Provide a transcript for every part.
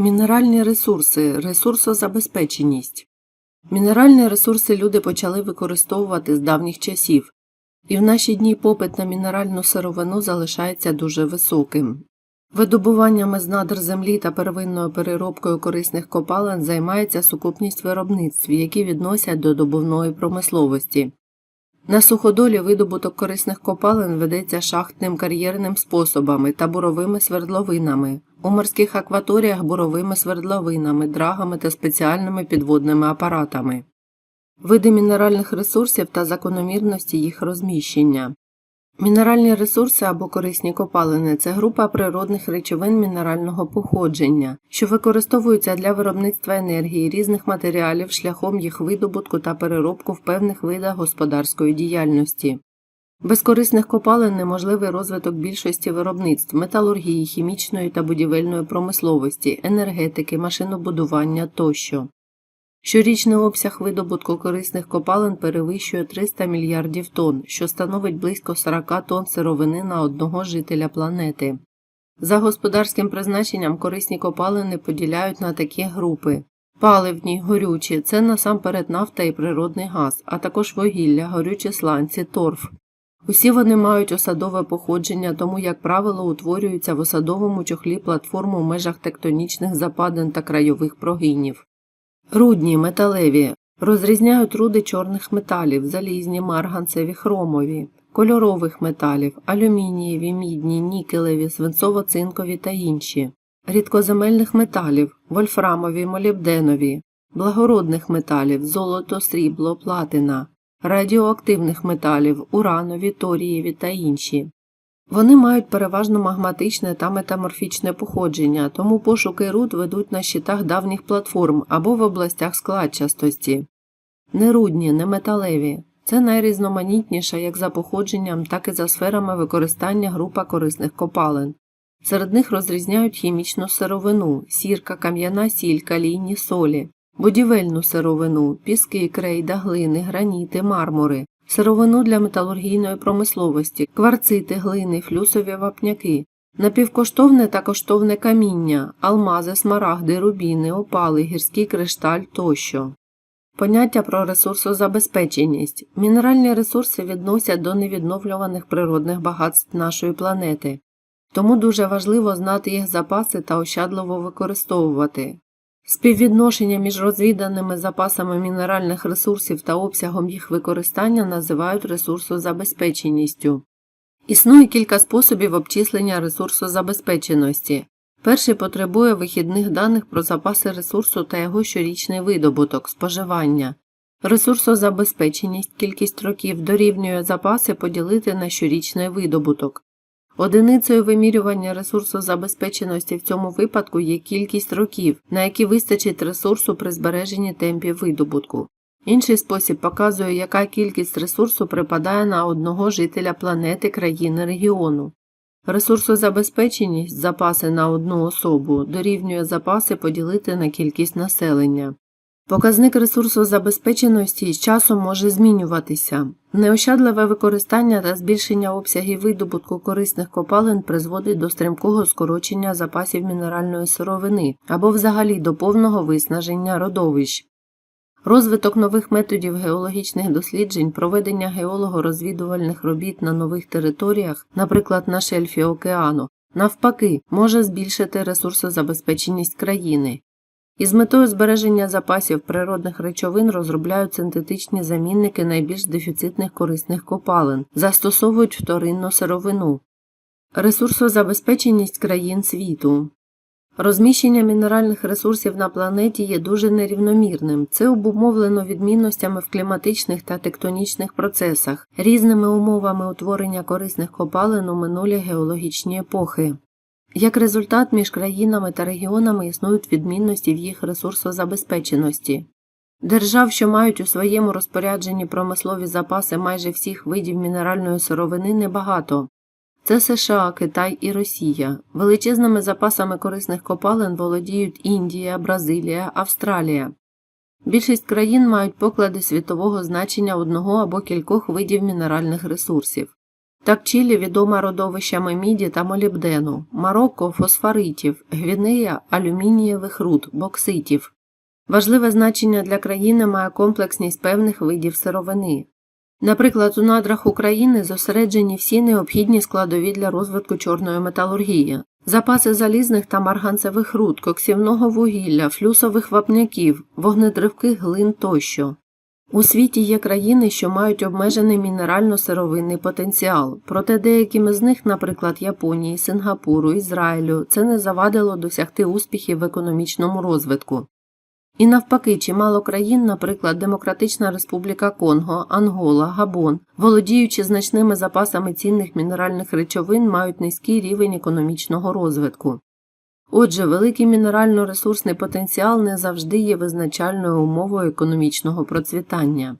Мінеральні ресурси, ресурсозабезпеченість. Мінеральні ресурси люди почали використовувати з давніх часів, і в наші дні попит на мінеральну сировину залишається дуже високим. Видобуваннями з надр землі та первинною переробкою корисних копалин займається сукупність виробництв, які відносять до добувної промисловості. На суходолі видобуток корисних копалин ведеться шахтним кар'єрним способами та буровими свердловинами, у морських акваторіях буровими свердловинами, драгами та спеціальними підводними апаратами. Види мінеральних ресурсів та закономірності їх розміщення. Мінеральні ресурси або корисні копалини це група природних речовин мінерального походження, що використовуються для виробництва енергії різних матеріалів шляхом їх видобутку та переробку в певних видах господарської діяльності. Без корисних копалин неможливий розвиток більшості виробництв металургії, хімічної та будівельної промисловості, енергетики, машинобудування тощо. Щорічний обсяг видобутку корисних копалин перевищує 300 мільярдів тонн, що становить близько 40 тонн сировини на одного жителя планети. За господарським призначенням корисні копалини поділяють на такі групи паливні, горючі це насамперед нафта і природний газ, а також вугілля, горючі сланці, торф. Усі вони мають осадове походження, тому, як правило, утворюються в осадовому чохлі платформ у межах тектонічних западин та крайових прогинів. Рудні, металеві. Розрізняють руди чорних металів, залізні, марганцеві, хромові, кольорових металів, алюмінієві, мідні, нікелеві, свинцово-цинкові та інші, рідкоземельних металів, вольфрамові, молібденові, благородних металів, золото, срібло, платина, радіоактивних металів, уранові, торієві та інші. Вони мають переважно магматичне та метаморфічне походження, тому пошуки руд ведуть на щитах давніх платформ або в областях складчастості. Нерудні, неметалеві це найрізноманітніша як за походженням, так і за сферами використання група корисних копалин. Серед них розрізняють хімічну сировину, сірка, кам'яна сіль, калійні солі, будівельну сировину, піски, крейда, глини, граніти, мармури, сировину для металургійної промисловості, кварцити, глини, флюсові вапняки, напівкоштовне та коштовне каміння, алмази, смарагди, рубіни, опали, гірський кришталь тощо. Поняття про ресурсозабезпеченість. Мінеральні ресурси відносять до невідновлюваних природних багатств нашої планети, тому дуже важливо знати їх запаси та ощадливо використовувати. Співвідношення між розвіданими запасами мінеральних ресурсів та обсягом їх використання називають ресурсозабезпеченістю. Існує кілька способів обчислення ресурсозабезпеченості. Перший потребує вихідних даних про запаси ресурсу та його щорічний видобуток, споживання. Ресурсозабезпеченість кількість років дорівнює запаси поділити на щорічний видобуток. Одиницею вимірювання ресурсозабезпеченості в цьому випадку є кількість років, на які вистачить ресурсу при збереженні темпів видобутку. Інший спосіб показує, яка кількість ресурсу припадає на одного жителя планети країни регіону. Ресурсозабезпеченість запаси на одну особу дорівнює запаси поділити на кількість населення. Показник ресурсозабезпеченості з часом може змінюватися. Неощадливе використання та збільшення обсягів видобутку корисних копалин призводить до стрімкого скорочення запасів мінеральної сировини або взагалі до повного виснаження родовищ. Розвиток нових методів геологічних досліджень, проведення геолого-розвідувальних робіт на нових територіях, наприклад, на шельфі океану, навпаки, може збільшити ресурсозабезпеченість країни. Із метою збереження запасів природних речовин розробляють синтетичні замінники найбільш дефіцитних корисних копалин, застосовують вторинну сировину. Ресурсозабезпеченість країн світу. Розміщення мінеральних ресурсів на планеті є дуже нерівномірним. Це обумовлено відмінностями в кліматичних та тектонічних процесах, різними умовами утворення корисних копалин у минулі геологічні епохи. Як результат, між країнами та регіонами існують відмінності в їх ресурсозабезпеченості. Держав, що мають у своєму розпорядженні промислові запаси майже всіх видів мінеральної сировини, небагато. Це США, Китай і Росія. Величезними запасами корисних копалин володіють Індія, Бразилія, Австралія. Більшість країн мають поклади світового значення одного або кількох видів мінеральних ресурсів. Так Чилі відома родовищами міді та молібдену, Марокко фосфоритів, Гвінея алюмінієвих руд, бокситів. Важливе значення для країни має комплексність певних видів сировини. Наприклад, у надрах України зосереджені всі необхідні складові для розвитку чорної металургії, запаси залізних та марганцевих руд, коксівного вугілля, флюсових вапняків, вогнетривких глин тощо. У світі є країни, що мають обмежений мінерально-сировинний потенціал, проте деяким із них, наприклад, Японії, Сингапуру, Ізраїлю, це не завадило досягти успіхів в економічному розвитку. І навпаки, чимало країн, наприклад, Демократична Республіка Конго, Ангола, Габон, володіючи значними запасами цінних мінеральних речовин, мають низький рівень економічного розвитку. Отже, великий мінерально-ресурсний потенціал не завжди є визначальною умовою економічного процвітання.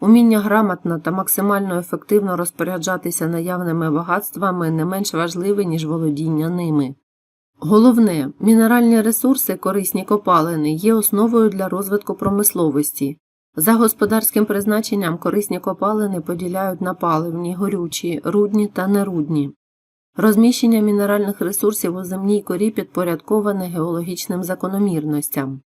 Уміння грамотно та максимально ефективно розпоряджатися наявними багатствами не менш важливе, ніж володіння ними. Головне, мінеральні ресурси, корисні копалини, є основою для розвитку промисловості. За господарським призначенням корисні копалини поділяють на паливні, горючі, рудні та нерудні. Розміщення мінеральних ресурсів у земній корі підпорядковане геологічним закономірностям.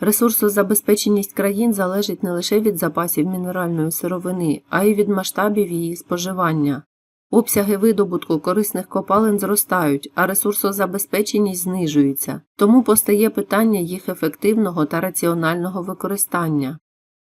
Ресурсозабезпеченість країн залежить не лише від запасів мінеральної сировини, а й від масштабів її споживання. Обсяги видобутку корисних копалин зростають, а ресурсозабезпеченість знижується, тому постає питання їх ефективного та раціонального використання.